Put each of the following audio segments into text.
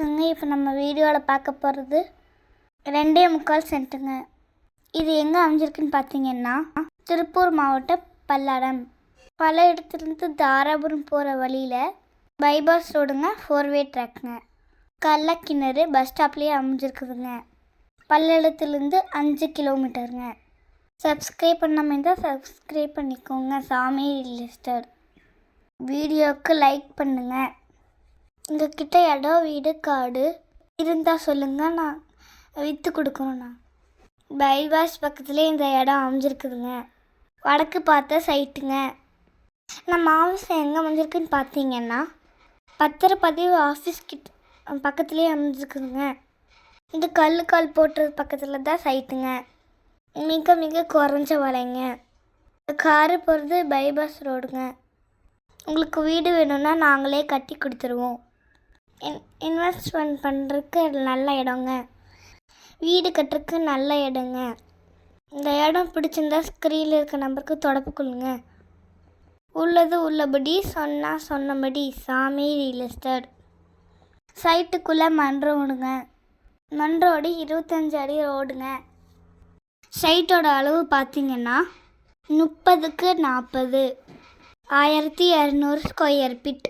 வணக்கங்க இப்போ நம்ம வீடியோவில் பார்க்க போகிறது ரெண்டே முக்கால் சென்ட்டுங்க. இது எங்கே அமைஞ்சிருக்குன்னு பார்த்தீங்கன்னா திருப்பூர் மாவட்டம் பல்லடம். பல இடத்துலேருந்து தாராபுரம் போகிற வழியில் பைபாஸ் ரோடுங்க ஃபோர் வே ட்ராக்குங்க கள்ளக்கிணறு பஸ் ஸ்டாப்லேயே அமைஞ்சிருக்குதுங்க. பல்லடத்துலேருந்து அஞ்சு கிலோமீட்டருங்க சப்ஸ்கிரைப் பண்ணாமல் இருந்தால் சப்ஸ்கிரைப் பண்ணிக்கோங்க. சாமி லிஸ்டர் வீடியோவுக்கு லைக் பண்ணுங்கள் உங்ககிட்ட இடம் வீடு காடு இருந்தால் சொல்லுங்கள் நான் விற்று கொடுக்குறோண்ணா பைபாஸ் பக்கத்துலேயே இந்த இடம் அமைஞ்சிருக்குதுங்க. வடக்கு பார்த்த சைட்டுங்க. நான் ஆஃபீஸ் எங்கே அமைஞ்சிருக்குன்னு பார்த்தீங்கன்னா பத்திரப்பதிவு ஆஃபீஸ் கிட்ட பக்கத்துலேயே அமைஞ்சிருக்குதுங்க. இந்த கல் கால் போட்டுறது பக்கத்தில் தான் சைட்டுங்க. மிக மிக குறைஞ்ச விலைங்க. காரு போகிறது பைபாஸ் ரோடுங்க. உங்களுக்கு வீடு வேணும்னா நாங்களே கட்டி கொடுத்துருவோம். இன் இன்வெஸ்ட்மெண்ட் பண்ணுறதுக்கு நல்ல இடங்க. வீடு கட்டுறதுக்கு நல்ல இடங்க. இந்த இடம் பிடிச்சிருந்தா ஸ்க்ரீனில் இருக்க நம்பருக்கு தொடப்பு கொள்ளுங்க. உள்ளது உள்ளபடி சொன்னால் சொன்னபடி சாமி ரியல் எஸ்டேட் சைட்டுக்குள்ளே மண் ரோடுங்க மண் ரோடு இருபத்தஞ்சு அடி ரோடுங்க. சைட்டோட அளவு பார்த்தீங்கன்னா முப்பதுக்கு நாற்பது ஆயிரத்தி இரநூறு ஸ்கொயர் ஃபீட்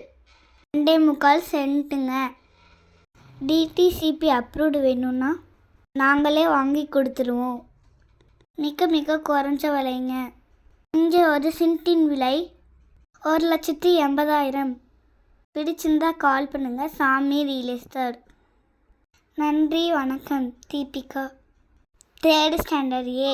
ரெண்டே முக்கால் சென்ட்டுங்க. டிடிசிபி அப்ரூவ்டு வேணும்னா நாங்களே வாங்கி கொடுத்துருவோம். மிக மிக குறைஞ்ச விலைங்க. இங்கே ஒரு சென்ட்டின் விலை ஒரு லட்சத்தி எண்பதாயிரம். பிடிச்சிருந்தா கால் பண்ணுங்கள் சாமி ரியல் எஸ்டேட் நன்றி வணக்கம். தீபிகா. தேர்ட் ஸ்டாண்டர்ட் ஏ